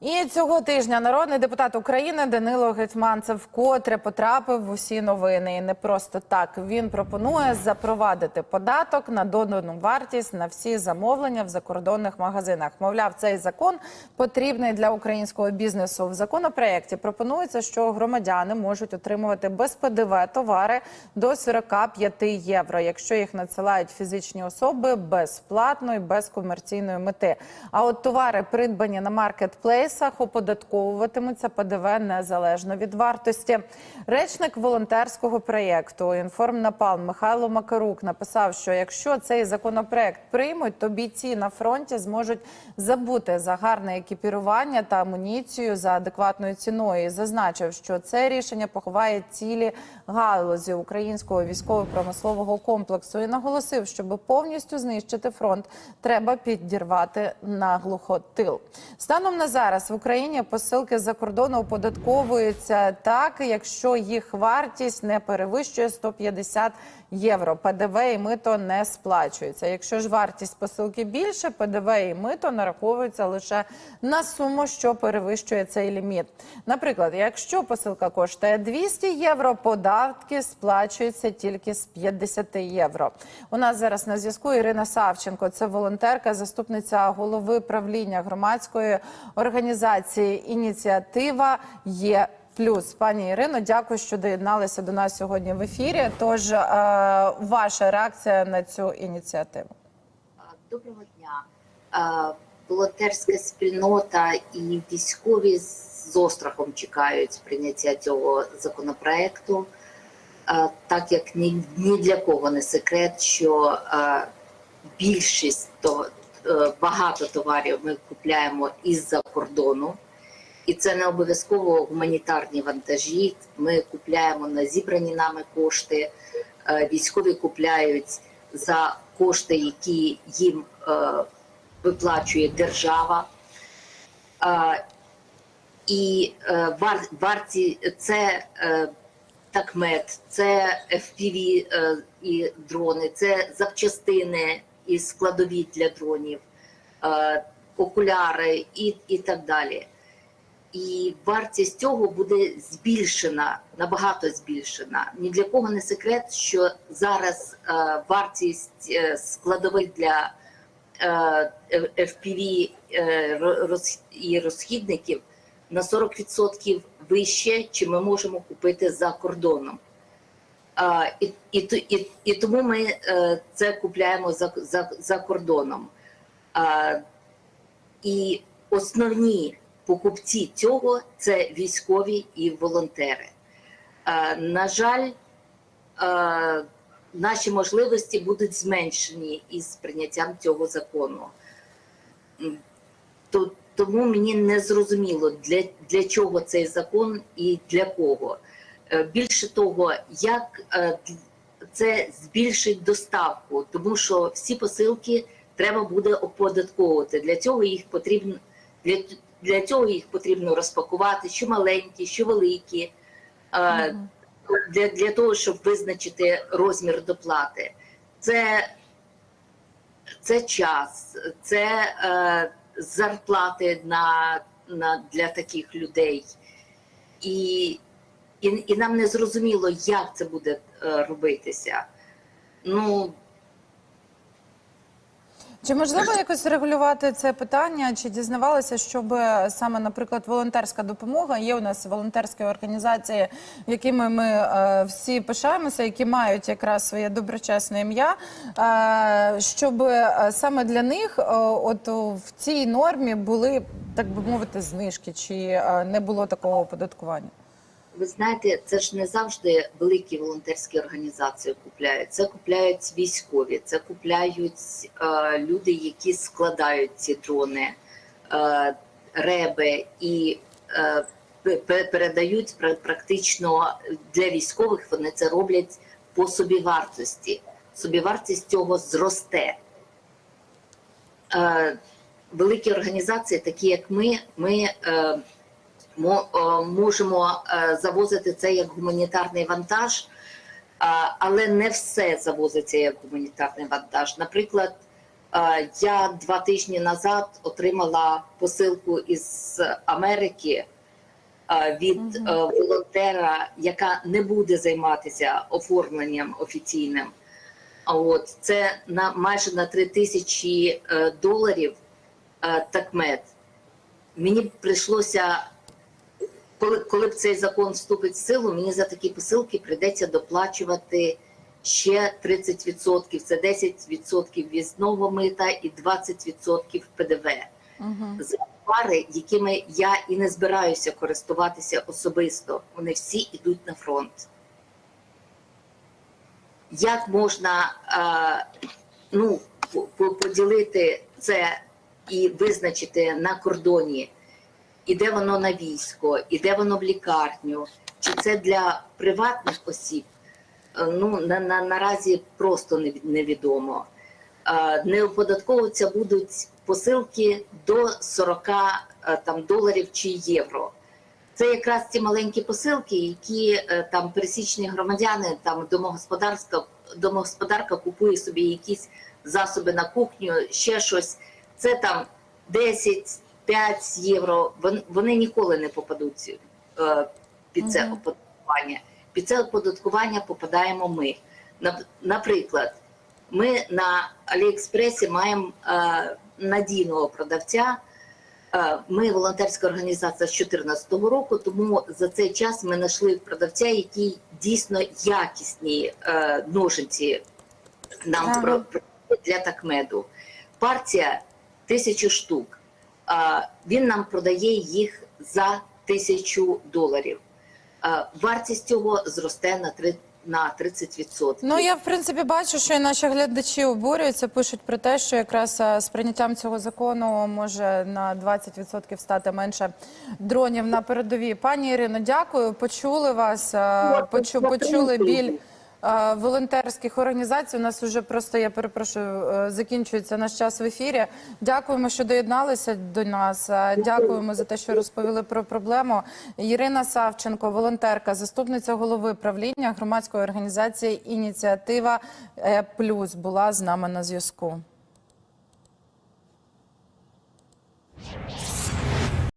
І цього тижня народний депутат України Данило Гетьманцев вкотре потрапив в усі новини. І не просто так він пропонує запровадити податок на додану вартість на всі замовлення в закордонних магазинах. Мовляв, цей закон потрібний для українського бізнесу. В законопроекті пропонується, що громадяни можуть отримувати без ПДВ товари до 45 євро, якщо їх надсилають фізичні особи безплатно і без комерційної мети. А от товари, придбані на маркетплейсах, оподатковуватимуться ПДВ незалежно від вартості. Речник волонтерського проєкту «Інформнапалм» Михайло Макарук написав, що якщо цей законопроект приймуть, то бійці на фронті зможуть забути за гарне екіпірування та амуніцію за адекватною ціною. І зазначив, що це рішення поховає цілі галузі українського військово-промислового комплексу і наголосив, щоб повністю знищити фронт, треба підірвати наглухо тил. Станом на зараз в Україні посилки з-за кордону оподатковуються так, якщо їх вартість не перевищує 150 євро. ПДВ і мито не сплачується. Якщо ж вартість посилки більше, ПДВ і мито нараховуються лише на суму, що перевищує цей ліміт. Наприклад, якщо посилка коштує 200 євро, податки сплачуються тільки з 50 євро. У нас зараз на зв'язку Ірина Савченко. Це волонтерка, заступниця голови правління громадської організації Ініціатива є. Плюс, пані Ірино, дякую, що доєдналися до нас сьогодні в ефірі. Тож, е, ваша реакція на цю ініціативу? Доброго дня. Е, Волонтерська спільнота і військові з острахом чекають прийняття цього законопроекту, Е, так як ні, ні для кого не секрет, що більшість то е, багато товарів ми купляємо із-за кордону. І це не обов'язково гуманітарні вантажі. Ми купляємо на зібрані нами кошти. Е, Військові купляють за кошти, які їм е, виплачує держава. Е, І е, варті це е, такмет, це FPV е, і дрони, це запчастини і складові для дронів, е, окуляри і, і так далі і вартість цього буде збільшена, набагато збільшена. Ні для кого не секрет, що зараз е, вартість е, складових для е, FPV е, роз, і розхідників на 40% вище, чим ми можемо купити за кордоном. І, і, і, і тому ми е, це купляємо за, за, за кордоном. І основні покупці цього це військові і волонтери. На жаль, наші можливості будуть зменшені із прийняттям цього закону. Тому мені не зрозуміло, для, для чого цей закон і для кого. Е, Більше того, як е, це збільшить доставку, тому що всі посилки треба буде оподатковувати. Для цього їх потрібно для, для цього їх потрібно розпакувати, що маленькі, що великі, е, для, для того, щоб визначити розмір доплати. Це, це час, це е, зарплати на, на, для таких людей. І, і, і нам не зрозуміло, як це буде е, робитися. Ну, Чи можливо якось регулювати це питання? Чи дізнавалися, щоб саме, наприклад, волонтерська допомога? Є у нас волонтерські організації, якими ми е, всі пишаємося, які мають якраз своє доброчесне ім'я, е, щоб е, саме для них, е, от в цій нормі були так би мовити знижки, чи е, не було такого оподаткування? Ви знаєте, це ж не завжди великі волонтерські організації купляють. Це купляють військові, це купляють е, люди, які складають ці дрони, е, реби і е, передають практично для військових. Вони це роблять по собівартості. Собівартість цього зросте. Е, великі організації, такі як ми, ми. Е, мо- е, можемо е, завозити це як гуманітарний вантаж, але не все завозиться як гуманітарний вантаж. Наприклад, Е, Я два тижні назад отримала посилку із Америки е, від е, волонтера, яка не буде займатися оформленням офіційним. От це на майже на 3 тисячі е, доларів е, такмет. Мені прийшлося, коли, коли б цей закон вступить в силу, мені за такі посилки прийдеться доплачувати ще 30%. Це 10% в'їзного мита і 20% ПДВ Угу. за товари, якими я і не збираюся користуватися особисто. Вони всі йдуть на фронт. Як можна е, ну, по- по- поділити це і визначити на кордоні, іде воно на військо, іде воно в лікарню, чи це для приватних осіб? Е, Ну, на, на, наразі просто невідомо. Е, Не оподатковуються будуть посилки до 40 е, там, доларів чи євро. Це якраз ті маленькі посилки, які там пересічні громадяни, там домогосподарська, домогосподарка купує собі якісь засоби на кухню, ще щось. Це там 10-5 євро. Вони ніколи не попадуть е, під це оподаткування. Під це оподаткування попадаємо ми. Наприклад, ми на Аліекспресі маємо е, надійного продавця. Е, Ми волонтерська організація з 2014 року, тому за цей час ми знайшли продавця, який дійсно якісні ножиці нам Ага. для такмеду. Партія тисячу штук. Він нам продає їх за тисячу доларів. Вартість цього зросте на три- на 30%. Ну я в принципі бачу, що і наші глядачі обурюються, пишуть про те, що якраз з прийняттям цього закону може на 20% стати менше дронів на передовій. Пані Ірино, дякую. Почули вас, почу, почули біль волонтерських організацій. У нас вже просто я перепрошую, е, закінчується наш час в ефірі. Дякуємо, що доєдналися до нас. Дякуємо за те, що розповіли про проблему. Ірина Савченко, волонтерка, заступниця голови правління громадської організації Ініціатива е Плюс була з нами на зв'язку.